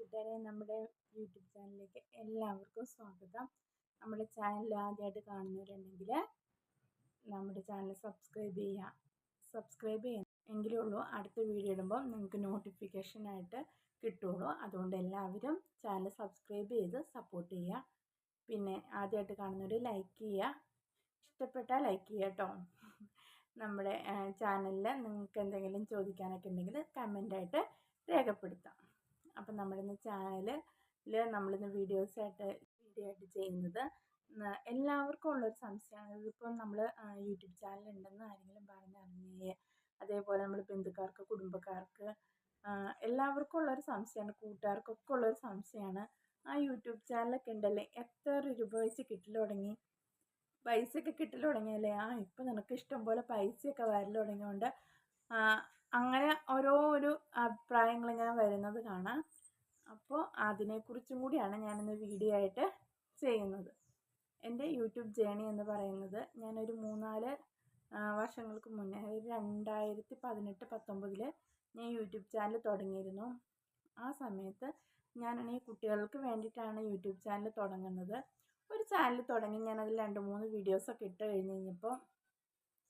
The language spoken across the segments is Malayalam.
കൂട്ടുകാരെ നമ്മുടെ യൂട്യൂബ് ചാനലിലേക്ക് എല്ലാവർക്കും സ്വാഗതം. നമ്മുടെ ചാനൽ ആദ്യമായിട്ട് കാണുന്നവരുണ്ടെങ്കിൽ നമ്മുടെ ചാനൽ സബ്സ്ക്രൈബ് ചെയ്യുക സബ്സ്ക്രൈബ് ചെയ്യണം എങ്കിലേ ഉള്ളൂ അടുത്ത വീഡിയോ ഇടുമ്പോൾ നിങ്ങൾക്ക് നോട്ടിഫിക്കേഷനായിട്ട് കിട്ടുള്ളൂ. അതുകൊണ്ട് എല്ലാവരും ചാനൽ സബ്സ്ക്രൈബ് ചെയ്ത് സപ്പോർട്ട് ചെയ്യുക പിന്നെ ആദ്യമായിട്ട് കാണുന്നവർ ലൈക്ക് ചെയ്യുക ഇഷ്ടപ്പെട്ടാൽ ലൈക്ക് ചെയ്യുക കേട്ടോ നമ്മുടെ ചാനലിൽ നിങ്ങൾക്ക് എന്തെങ്കിലും ചോദിക്കാനൊക്കെ ഉണ്ടെങ്കിൽ കമന്റായിട്ട് രേഖപ്പെടുത്താം. അപ്പം നമ്മളിന്ന് ചാനലിൽ നമ്മളിന്ന് വീഡിയോസായിട്ട് വീഡിയോ ആയിട്ട് ചെയ്യുന്നത് എല്ലാവർക്കും ഉള്ളൊരു സംശയമാണ്. ഇതിപ്പം നമ്മൾ യൂട്യൂബ് ചാനൽ ഉണ്ടെന്ന് ആരെങ്കിലും പറഞ്ഞറിഞ്ഞേ? അതേപോലെ നമ്മൾ ബന്ധുക്കാർക്ക് കുടുംബക്കാർക്ക് എല്ലാവർക്കും ഉള്ളൊരു സംശയമാണ്. കൂട്ടുകാർക്കൊക്കെ ഉള്ളൊരു സംശയമാണ്. ആ യൂട്യൂബ് ചാനലൊക്കെ ഉണ്ടല്ലേ? എത്ര രൂപ വെച്ച് കിട്ടൽ തുടങ്ങി? പൈസയൊക്കെ കിട്ടൽ തുടങ്ങിയല്ലേ? ആ ഇപ്പം നിനക്ക് ഇഷ്ടം പോലെ പൈസയൊക്കെ വരൽ തുടങ്ങിയതുകൊണ്ട് അങ്ങനെ ഓരോ ഒരു അഭിപ്രായങ്ങൾ അഭിപ്രായങ്ങളിങ്ങനെ വരുന്നത് കാണാം. അപ്പോൾ അതിനെക്കുറിച്ചും കൂടിയാണ് ഞാനിന്ന് വീഡിയോ ആയിട്ട് ചെയ്യുന്നത്. എന്റെ യൂട്യൂബ് ജേണി എന്ന് പറയുന്നത് ഞാനൊരു മൂന്നാൽ വർഷങ്ങൾക്ക് മുന്നേ അതായത് രണ്ടായിരത്തി പതിനെട്ട് പത്തൊമ്പതിൽ ഞാൻ യൂട്യൂബ് ചാനൽ തുടങ്ങിയിരുന്നു. ആ സമയത്ത് ഞാനാണെങ്കിൽ കുട്ടികൾക്ക് വേണ്ടിയിട്ടാണ് യൂട്യൂബ് ചാനൽ തുടങ്ങുന്നത്. ഒരു ചാനൽ തുടങ്ങി ഞാനതിൽ രണ്ട് മൂന്ന് വീഡിയോസൊക്കെ ഇട്ട് കഴിഞ്ഞ് കഴിഞ്ഞപ്പോൾ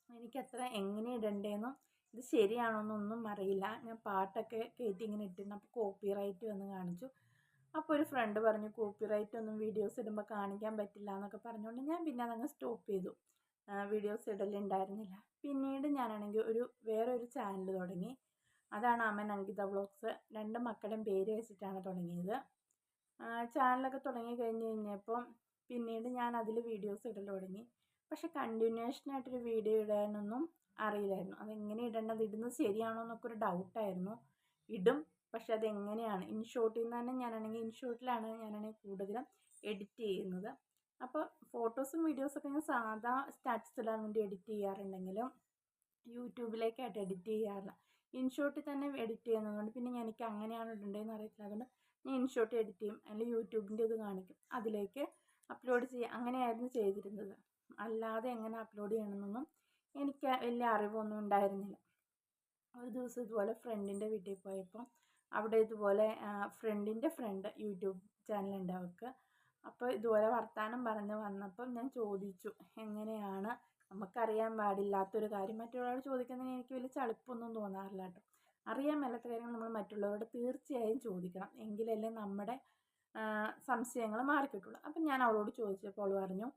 എനിക്കത്ര എങ്ങനെ ഇടണ്ടേന്നും ഇത് ശരിയാണോന്നൊന്നും അറിയില്ല. ഞാൻ പാട്ടൊക്കെ കയറ്റി ഇങ്ങനെ ഇട്ടിരുന്നു. അപ്പോൾ കോപ്പി റൈറ്റ് വന്ന് കാണിച്ചു. അപ്പോൾ ഒരു ഫ്രണ്ട് പറഞ്ഞു കോപ്പി റൈറ്റ് ഒന്നും വീഡിയോസ് ഇടുമ്പോൾ കാണിക്കാൻ പറ്റില്ല എന്നൊക്കെ പറഞ്ഞുകൊണ്ട് ഞാൻ പിന്നെ അതങ്ങ് സ്റ്റോപ്പ് ചെയ്തു. വീഡിയോസ് ഇടലുണ്ടായിരുന്നില്ല. പിന്നീട് ഞാനാണെങ്കിൽ ഒരു വേറെ ഒരു ചാനൽ തുടങ്ങി. അതാണ് അമൻ അങ്കിത വ്ളോഗ്സ് രണ്ട് മക്കളുടെയും പേര് വെച്ചിട്ടാണ് തുടങ്ങിയത്. ചാനലൊക്കെ തുടങ്ങി കഴിഞ്ഞ് കഴിഞ്ഞപ്പം പിന്നീട് ഞാൻ അതിൽ വീഡിയോസ് ഇടൽ തുടങ്ങി. പക്ഷെ കണ്ടിന്യൂഷനായിട്ടൊരു വീഡിയോ ഇടാനൊന്നും അറിയില്ലായിരുന്നു. അതെങ്ങനെ ഇടേണ്ടത്? ഇടുന്നത് ശരിയാണോ എന്നൊക്കെ ഒരു ഡൗട്ടായിരുന്നു ഇടും. പക്ഷെ അതെങ്ങനെയാണ്? ഇൻഷോട്ടിൽ നിന്ന് തന്നെ ഞാനാണെങ്കിൽ ഇൻഷോട്ടിലാണ് ഞാനാണെങ്കിൽ കൂടുതലും എഡിറ്റ് ചെയ്യുന്നത്. അപ്പോൾ ഫോട്ടോസും വീഡിയോസൊക്കെ ഞാൻ സാധാ സ്റ്റാറ്റസ് ഇടാൻ വേണ്ടി എഡിറ്റ് ചെയ്യാറുണ്ടെങ്കിലും യൂട്യൂബിലേക്കായിട്ട് എഡിറ്റ് ചെയ്യാറില്ല. ഇൻഷോട്ടിൽ തന്നെ എഡിറ്റ് ചെയ്യുന്നതുകൊണ്ട് പിന്നെ എനിക്ക് അങ്ങനെയാണ് ഇടേണ്ടതെന്ന് അറിയത്തില്ല. അതുകൊണ്ട് ഞാൻ ഇൻഷോട്ട് എഡിറ്റ് ചെയ്യും. അല്ലെങ്കിൽ യൂട്യൂബിന്റെ ഇത് കാണിക്കും. അതിലേക്ക് അപ്ലോഡ് ചെയ്യുക അങ്ങനെയായിരുന്നു ചെയ്തിരുന്നത്. അല്ലാതെ എങ്ങനെ അപ്ലോഡ് ചെയ്യണമെന്നൊന്നും എനിക്ക് വലിയ അറിവൊന്നും ഉണ്ടായിരുന്നില്ല. ഒരു ദിവസം ഇതുപോലെ ഫ്രണ്ടിന്റെ വീട്ടിൽ പോയപ്പോൾ അവിടെ ഇതുപോലെ ഫ്രണ്ടിന്റെ ഫ്രണ്ട് യൂട്യൂബ് ചാനലുണ്ട് അവർക്ക് അപ്പോൾ ഇതുപോലെ വർത്തമാനം പറഞ്ഞ് വന്നപ്പം ഞാൻ ചോദിച്ചു എങ്ങനെയാണ്? നമുക്കറിയാൻ പാടില്ലാത്തൊരു കാര്യം മറ്റുള്ളവരോട് ചോദിക്കുന്നതിന് എനിക്ക് വലിയ ചളിപ്പൊന്നും തോന്നാറില്ല കേട്ടോ അറിയാൻ മേലാത്ത കാര്യങ്ങൾ നമ്മൾ മറ്റുള്ളവരോട് തീർച്ചയായും ചോദിക്കണം. എങ്കിലല്ലേ നമ്മുടെ സംശയങ്ങൾ മാറിക്കിട്ടുള്ളൂ. അപ്പം ഞാൻ അവളോട് ചോദിച്ചപ്പോൾ അവൾ പറഞ്ഞു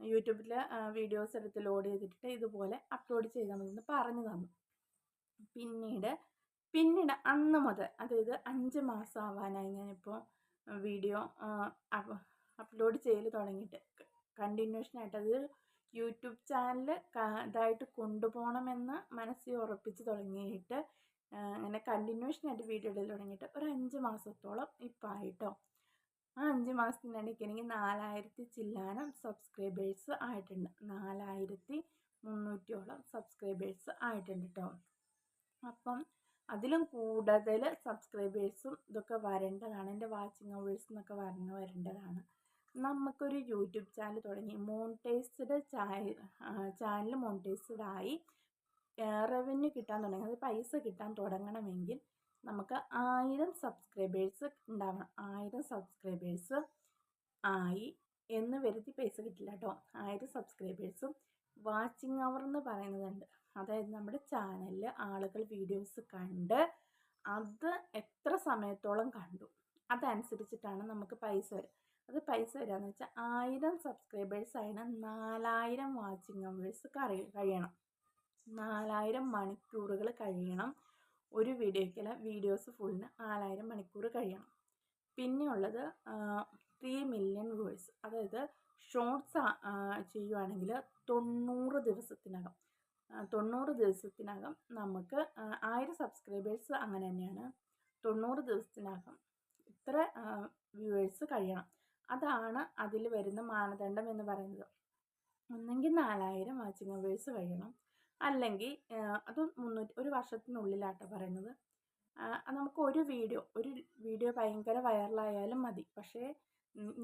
യൂട്യൂബിൽ വീഡിയോസ് എടുത്ത് ലോഡ് ചെയ്തിട്ട് ഇതുപോലെ അപ്ലോഡ് ചെയ്താൽ മതി എന്ന് പറഞ്ഞു തന്നു. പിന്നീട് പിന്നീട് അന്ന് മുതൽ അതായത് അഞ്ച് മാസം ആവാനായി ഞാനിപ്പോൾ വീഡിയോ അപ്ലോഡ് ചെയ്യൽ തുടങ്ങിയിട്ട്. കണ്ടിന്യൂഷനായിട്ട് അത് യൂട്യൂബ് ചാനൽ ഇതായിട്ട് കൊണ്ടുപോകണമെന്ന് മനസ്സിൽ ഉറപ്പിച്ച് തുടങ്ങിയിട്ട് അങ്ങനെ കണ്ടിന്യൂഷനായിട്ട് വീഡിയോ ഇടൽ തുടങ്ങിയിട്ട് ഒരു അഞ്ച് മാസത്തോളം ഇപ്പോൾ ആയിട്ടോ ആ അഞ്ച് മാസത്തിനിടയ്ക്ക് എനിക്ക് നാലായിരത്തി ചില്ലാനം സബ്സ്ക്രൈബേഴ്സ് ആയിട്ടുണ്ട്. നാലായിരത്തി മുന്നൂറ്റിയോളം സബ്സ്ക്രൈബേഴ്സ് ആയിട്ടുണ്ട് കേട്ടോ അപ്പം അതിലും കൂടുതൽ സബ്സ്ക്രൈബേഴ്സും ഇതൊക്കെ വരേണ്ടതാണ്. എന്റെ വാച്ചിങ് അവേഴ്സ് എന്നൊക്കെ പറഞ്ഞ് വരേണ്ടതാണ്. നമുക്കൊരു യൂട്യൂബ് ചാനൽ തുടങ്ങി. മോണിറ്റൈസ്ഡ് ചാനൽ മോണിറ്റൈസ്ഡ് ആയി റവന്യൂ കിട്ടാൻ തുടങ്ങി. അത് പൈസ കിട്ടാൻ തുടങ്ങണമെങ്കിൽ നമുക്ക് ആയിരം സബ്സ്ക്രൈബേഴ്സ് ഉണ്ടാവണം. ആയിരം സബ്സ്ക്രൈബേഴ്സ് ആയി എന്ന് വരുത്തി പൈസ കിട്ടില്ല കേട്ടോ ആയിരം സബ്സ്ക്രൈബേഴ്സും വാച്ചിങ് അവർ എന്ന് പറയുന്നതുണ്ട്. അതായത് നമ്മുടെ ചാനലിൽ ആളുകൾ വീഡിയോസ് കണ്ട് അത് എത്ര സമയത്തോളം കണ്ടു. അതനുസരിച്ചിട്ടാണ് നമുക്ക് പൈസ വരിക അത് പൈസ വരികയെന്ന് വെച്ചാൽ ആയിരം സബ്സ്ക്രൈബേഴ്സ് ആയതിന് നാലായിരം വാച്ചിങ് അവേഴ്സ് കഴിയണം. നാലായിരം മണിക്കൂറുകൾ കഴിയണം. ഒരു വീഡിയോയ്ക്കല്ല വീഡിയോസ് ഫുള്ളിന് നാലായിരം മണിക്കൂർ കഴിയണം. പിന്നെയുള്ളത് ത്രീ മില്യൺ വ്യൂവേഴ്സ് അതായത് ഷോർട്സ് ചെയ്യുവാണെങ്കിൽ തൊണ്ണൂറ് ദിവസത്തിനകം. തൊണ്ണൂറ് ദിവസത്തിനകം നമുക്ക് ആയിരം സബ്സ്ക്രൈബേഴ്സ് അങ്ങനെ തന്നെയാണ്. തൊണ്ണൂറ് ദിവസത്തിനകം ഇത്ര വ്യൂവേഴ്സ് കഴിയണം. അതാണ് അതിൽ വരുന്ന മാനദണ്ഡം എന്ന് പറയുന്നത്. ഒന്നെങ്കിൽ നാലായിരം വാച്ചിങ് അവേഴ്സ് കഴിയണം. അല്ലെങ്കിൽ അത് മുന്നൂറ്റി ഒരു വർഷത്തിനുള്ളിലാട്ടോ പറയുന്നത് നമുക്ക് ഒരു വീഡിയോ ഒരു വീഡിയോ ഭയങ്കര വൈറലായാലും മതി. പക്ഷേ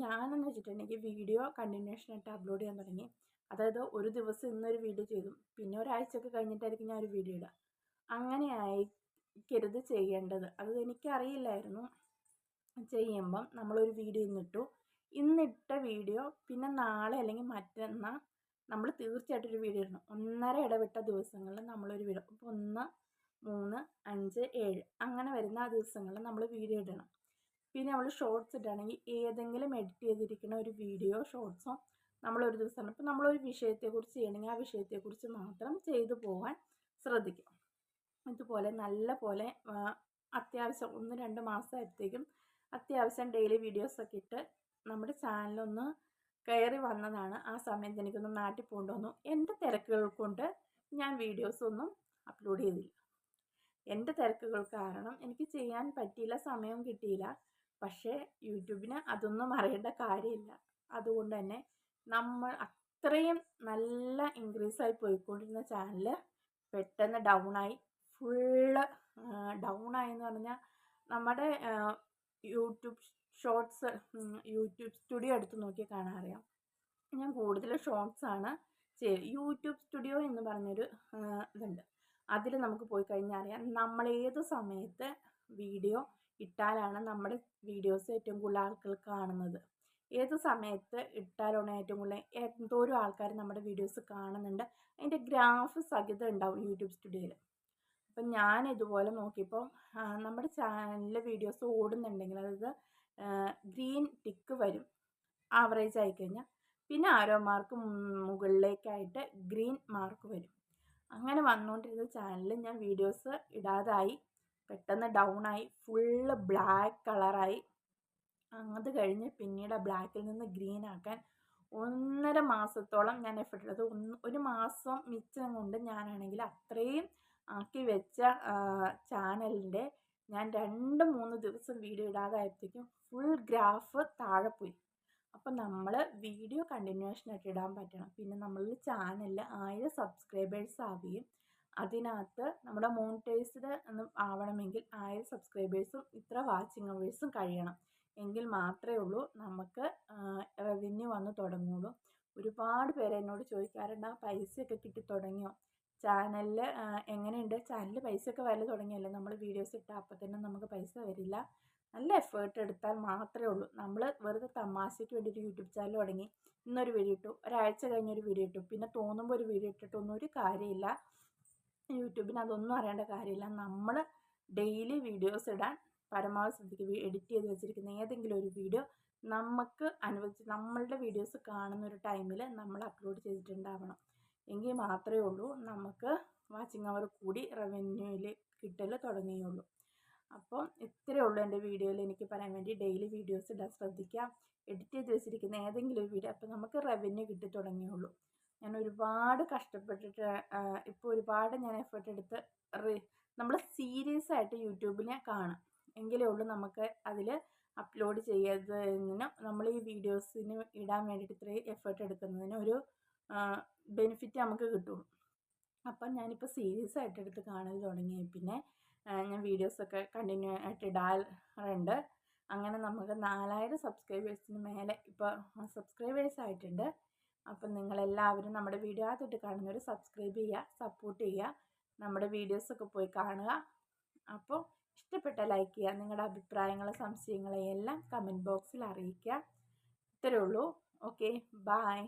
ഞാനെന്ന് വെച്ചിട്ടുണ്ടെങ്കിൽ വീഡിയോ കണ്ടിന്യൂഷനായിട്ട് അപ്ലോഡ് ചെയ്യാൻ തുടങ്ങി. അതായത് ഒരു ദിവസം ഇന്നൊരു വീഡിയോ ചെയ്തു. പിന്നെ ഒരാഴ്ചയൊക്കെ കഴിഞ്ഞിട്ടായിരിക്കും ഞാൻ ഒരു വീഡിയോ ഇടുക. അങ്ങനെ ആയിരിക്കരുത് ചെയ്യേണ്ടത്. അത് എനിക്കറിയില്ലായിരുന്നു. ചെയ്യുമ്പം നമ്മളൊരു വീഡിയോ ഇന്നിട്ടു. ഇന്നിട്ട വീഡിയോ പിന്നെ നാളെ അല്ലെങ്കിൽ മറ്റന്നാൾ നമ്മൾ തീർച്ചയായിട്ടും ഒരു വീഡിയോ ഇടണം. ഒന്നര ഇടവിട്ട ദിവസങ്ങളിൽ നമ്മളൊരു വീഡിയോ ഇപ്പോൾ ഒന്ന് മൂന്ന് അഞ്ച് ഏഴ് അങ്ങനെ വരുന്ന ആ ദിവസങ്ങളിൽ നമ്മൾ വീഡിയോ ഇടണം. പിന്നെ നമ്മൾ ഷോർട്സ് ഇടുകയാണെങ്കിൽ ഏതെങ്കിലും എഡിറ്റ് ചെയ്തിരിക്കുന്ന ഒരു വീഡിയോ ഷോർട്സോ നമ്മളൊരു ദിവസം ഇപ്പോൾ നമ്മളൊരു വിഷയത്തെക്കുറിച്ച് ചെയ്യണമെങ്കിൽ ആ വിഷയത്തെക്കുറിച്ച് മാത്രം ചെയ്തു പോകാൻ ശ്രദ്ധിക്കും ഇതുപോലെ നല്ല പോലെ അത്യാവശ്യം ഒന്ന് രണ്ട് മാസമായപ്പോഴത്തേക്കും അത്യാവശ്യം ഡെയിലി വീഡിയോസൊക്കെ ഇട്ട് നമ്മുടെ ചാനലൊന്ന് കയറി വന്നതാണ്. ആ സമയത്ത് എനിക്കൊന്ന് നാട്ടിൽ പോകേണ്ടി എന്റെ തിരക്കുകൾ കൊണ്ട് ഞാൻ വീഡിയോസൊന്നും അപ്ലോഡ് ചെയ്തില്ല. എന്റെ തിരക്കുകൾ കാരണം എനിക്ക് ചെയ്യാൻ പറ്റിയില്ല സമയവും കിട്ടിയില്ല. പക്ഷേ യൂട്യൂബിന് അതൊന്നും അറിയേണ്ട കാര്യമില്ല. അതുകൊണ്ട് തന്നെ നമ്മൾ അത്രയും നല്ല ഇൻക്രീസ് ആയി പോയിക്കൊണ്ടിരുന്ന ചാനൽ പെട്ടെന്ന് ഡൗണായി ഫുള്ള് ഡൗണായി എന്ന് പറഞ്ഞാൽ നമ്മുടെ യൂട്യൂബ് ഷോർട്സ് യൂട്യൂബ് സ്റ്റുഡിയോ എടുത്ത് നോക്കിയാൽ കാണാറിയാം ഞാൻ കൂടുതൽ ഷോർട്സാണ് ചെയ്ത് യൂട്യൂബ് സ്റ്റുഡിയോ എന്ന് പറഞ്ഞൊരു ഇതുണ്ട്. അതിൽ നമുക്ക് പോയി കഴിഞ്ഞാൽ അറിയാം. നമ്മൾ ഏത് സമയത്ത് വീഡിയോ ഇട്ടാലാണ് നമ്മുടെ വീഡിയോസ് ഏറ്റവും കൂടുതൽ ആൾക്കാർ കാണുന്നത്. ഏത് സമയത്ത് ഇട്ടാലാണ് ഏറ്റവും കൂടുതൽ എന്തോരം ആൾക്കാർ നമ്മുടെ വീഡിയോസ് കാണുന്നുണ്ട്. അതിന്റെ ഗ്രാഫ് സഹിതം ഉണ്ടാവും യൂട്യൂബ് സ്റ്റുഡിയോയിൽ അപ്പം ഞാൻ ഇതുപോലെ നോക്കിയപ്പോൾ നമ്മുടെ ചാനലിലെ വീഡിയോസ് ഓടുന്നുണ്ടെങ്കിൽ അതായത് ഗ്രീൻ ടിക്ക് വരും. ആവറേജ് ആയിക്കഴിഞ്ഞാൽ പിന്നെ ആരോ മാർക്ക് മുകളിലേക്കായിട്ട് ഗ്രീൻ മാർക്ക് വരും. അങ്ങനെ വന്നുകൊണ്ടിരുന്ന ചാനലിൽ ഞാൻ വീഡിയോസ് ഇടാതായി. പെട്ടെന്ന് ഡൗൺ ആയി. ഫുള്ള് ബ്ലാക്ക് കളറായി അത് കഴിഞ്ഞ് പിന്നീട് ബ്ലാക്കിൽ നിന്ന് ഗ്രീൻ ആക്കാൻ ഒന്നര മാസത്തോളം ഞാൻ എഫർട്ട് എടുത്തു. ഒരു മാസം മിച്ചം കൊണ്ട് ഞാനാണെങ്കിൽ അത്രയും ആക്കി വെച്ച ചാനലിന്റെ ഞാൻ രണ്ട് മൂന്ന് ദിവസം വീഡിയോ ഇടാതായപ്പോഴത്തേക്കും ഫുൾ ഗ്രാഫ് താഴെ പോയി. അപ്പം നമ്മൾ വീഡിയോ കണ്ടിന്യൂഷൻ ആയിട്ട് ഇടാൻ പറ്റണം. പിന്നെ നമ്മളുടെ ചാനലിൽ ആയിരം സബ്സ്ക്രൈബേഴ്സ് ആവുകയും അതിനകത്ത് നമ്മുടെ മോണിറ്റൈസ്ഡ് ആവണമെങ്കിൽ ആയിരം സബ്സ്ക്രൈബേഴ്സും ഇത്ര വാച്ചിങ് അവേഴ്സും കഴിയണം. എങ്കിൽ മാത്രമേ ഉള്ളൂ നമുക്ക് റവന്യൂ വന്ന് തുടങ്ങുള്ളൂ. ഒരുപാട് പേര് എന്നോട് ചോദിക്കാറുണ്ട് ആ പൈസയൊക്കെ കിട്ടി തുടങ്ങിയോ? ചാനലിൽ എങ്ങനെയുണ്ട്? ചാനലിൽ പൈസയൊക്കെ വരൽ തുടങ്ങിയല്ലേ? നമ്മൾ വീഡിയോസ് ഇട്ടാൽ അപ്പം തന്നെ നമുക്ക് പൈസ വരില്ല. നല്ല എഫേർട്ട് എടുത്താൽ മാത്രമേ ഉള്ളൂ. നമ്മൾ വെറുതെ തമാശയ്ക്ക് വേണ്ടിയിട്ട് യൂട്യൂബ് ചാനൽ തുടങ്ങി ഇന്നൊരു വീഡിയോ ഇട്ടു ഒരാഴ്ച കഴിഞ്ഞൊരു വീഡിയോ ഇട്ടു പിന്നെ തോന്നുമ്പോൾ ഒരു വീഡിയോ ഇട്ടിട്ടൊന്നും ഒരു കാര്യമില്ല. യൂട്യൂബിന് അതൊന്നും അറിയേണ്ട കാര്യമില്ല. നമ്മൾ ഡെയിലി വീഡിയോസ് ഇടാൻ പരമാവധി എഡിറ്റ് ചെയ്ത് വെച്ചിരിക്കുന്ന ഏതെങ്കിലും ഒരു വീഡിയോ നമുക്ക് അനുവദിച്ച് നമ്മളുടെ വീഡിയോസ് കാണുന്ന ഒരു ടൈമിൽ നമ്മൾ അപ്ലോഡ് ചെയ്തിട്ടുണ്ടാവണം. എങ്കിൽ മാത്രമേ ഉള്ളൂ. നമുക്ക് വാച്ചിങ് അവർ കൂടി റവന്യൂവിൽ കിട്ടൽ തുടങ്ങുകയുള്ളൂ. അപ്പോൾ ഇത്രയേ ഉള്ളൂ എന്റെ വീഡിയോയിൽ. എനിക്ക് പറയാൻ വേണ്ടി ഡെയിലി വീഡിയോസ് ഇടാൻ ശ്രദ്ധിക്കാം. എഡിറ്റ് ചെയ്ത് വെച്ചിരിക്കുന്ന ഏതെങ്കിലും ഒരു വീഡിയോ അപ്പോൾ നമുക്ക് റവന്യൂ കിട്ടി തുടങ്ങിയുള്ളൂ. ഞാൻ ഒരുപാട് കഷ്ടപ്പെട്ടിട്ട് ഇപ്പോൾ ഒരുപാട് ഞാൻ എഫേർട്ട് എടുത്ത് നമ്മൾ സീരിയസ് ആയിട്ട് യൂട്യൂബിനെ കാണാം. എങ്കിലേ ഉള്ളൂ നമുക്ക് അതിൽ അപ്ലോഡ് ചെയ്തതിന് നമ്മൾ ഈ വീഡിയോസിന് ഇടാൻ വേണ്ടിയിട്ട് ഇത്രയും എഫേർട്ട് എടുക്കുന്നതിന് ഒരു ബെനിഫിറ്റ് നമുക്ക് കിട്ടുള്ളൂ അപ്പം ഞാനിപ്പോൾ സീരിയസ് ആയിട്ട് എടുത്ത് കാണാൻ തുടങ്ങി. പിന്നെ ഞാൻ വീഡിയോസൊക്കെ കണ്ടിന്യൂ ആയിട്ട് ഇടാറുണ്ട്. അങ്ങനെ നമുക്ക് നാലായിരം സബ്സ്ക്രൈബേഴ്സിന് മേലെ ഇപ്പോൾ സബ്സ്ക്രൈബേഴ്സ് ആയിട്ടുണ്ട്. അപ്പം നിങ്ങളെല്ലാവരും നമ്മുടെ വീഡിയോ ആദ്യമായിട്ട് കാണുന്നവർ സബ്സ്ക്രൈബ് ചെയ്യുക സപ്പോർട്ട് ചെയ്യുക നമ്മുടെ വീഡിയോസൊക്കെ പോയി കാണുക. അപ്പോൾ ഇഷ്ടപ്പെട്ട ലൈക്ക് ചെയ്യുക നിങ്ങളുടെ അഭിപ്രായങ്ങൾ സംശയങ്ങളെല്ലാം കമന്റ് ബോക്സിൽ അറിയിക്കുക. ഇത്രയേ ഉള്ളൂ. Okay bye